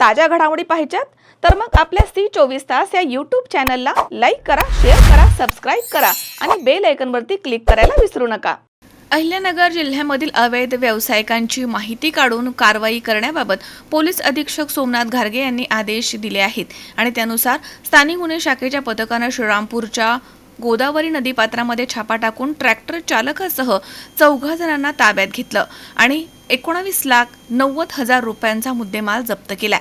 ताज्या घडामोडी पाहिजेत तर मग आपल्या सी चोवीस तास या यूट्यूब चॅनलला लाईक करा शेअर करा सबस्क्राईब करा आणि बेल आयकनवरती क्लिक करायला विसरू नका. अहिल्यानगर जिल्ह्यामधील अवैध व्यावसायिकांची माहिती काढून कारवाई करण्याबाबत पोलीस अधीक्षक सोमनाथ घारगे यांनी आदेश दिले आहेत आणि त्यानुसार स्थानिक गुन्हे शाखेच्या पथकानं श्रीरामपूरच्या गोदावरी नदीपात्रामध्ये छापा टाकून ट्रॅक्टर चालकासह चौघा जणांना ताब्यात घेतलं आणि एकोणावीस लाख नव्वद हजार रुपयांचा मुद्देमाल जप्त केला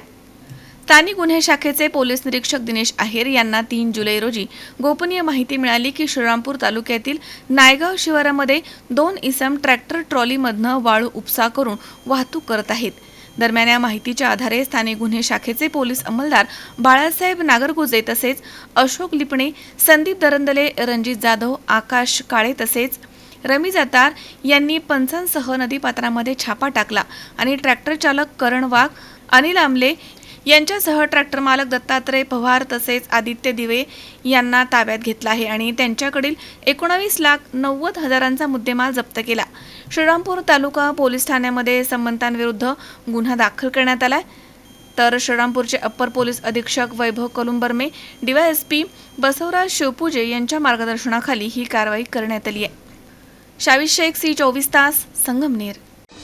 स्थानिक गुन्हे शाखेचे पोलीस निरीक्षक दिनेश आहेर यांना तीन जुलै रोजी गोपनीय माहिती मिळाली की श्रीरामपूर तालुक्यातील नायगाव शिवारामध्ये दोन इसम ट्रॅक्टर ट्रॉलीमधनं वाळू उपसा करून वाहतूक करत आहेत. दरम्यान या माहितीच्या आधारे स्थानिक गुन्हे शाखेचे पोलीस अंमलदार बाळासाहेब नागरगुजे तसेच अशोक लिपणे संदीप दरंदले रणजित जाधव आकाश काळे तसेच रमी जातार यांनी पंचांसह नदीपात्रामध्ये छापा टाकला आणि ट्रॅक्टर चालक करण वाघ अनिल आमले यांच्यासह ट्रॅक्टर मालक दत्तात्रय पवार तसेच आदित्य दिवे यांना ताब्यात घेतला आहे आणि त्यांच्याकडील एकोणावीस लाख नव्वद हजारांचा मुद्देमाल जप्त केला. श्रीरामपूर तालुका पोलीस ठाण्यामध्ये संबंधांविरुद्ध गुन्हा दाखल करण्यात आला तर श्रीरामपूरचे अप्पर पोलीस अधीक्षक वैभव कलुंबर्मे डीवायएसपी बसवराज शिवपूजे यांच्या मार्गदर्शनाखाली ही कारवाई करण्यात आली आहे. शावी शेख सी चोवीस तास Sangamner.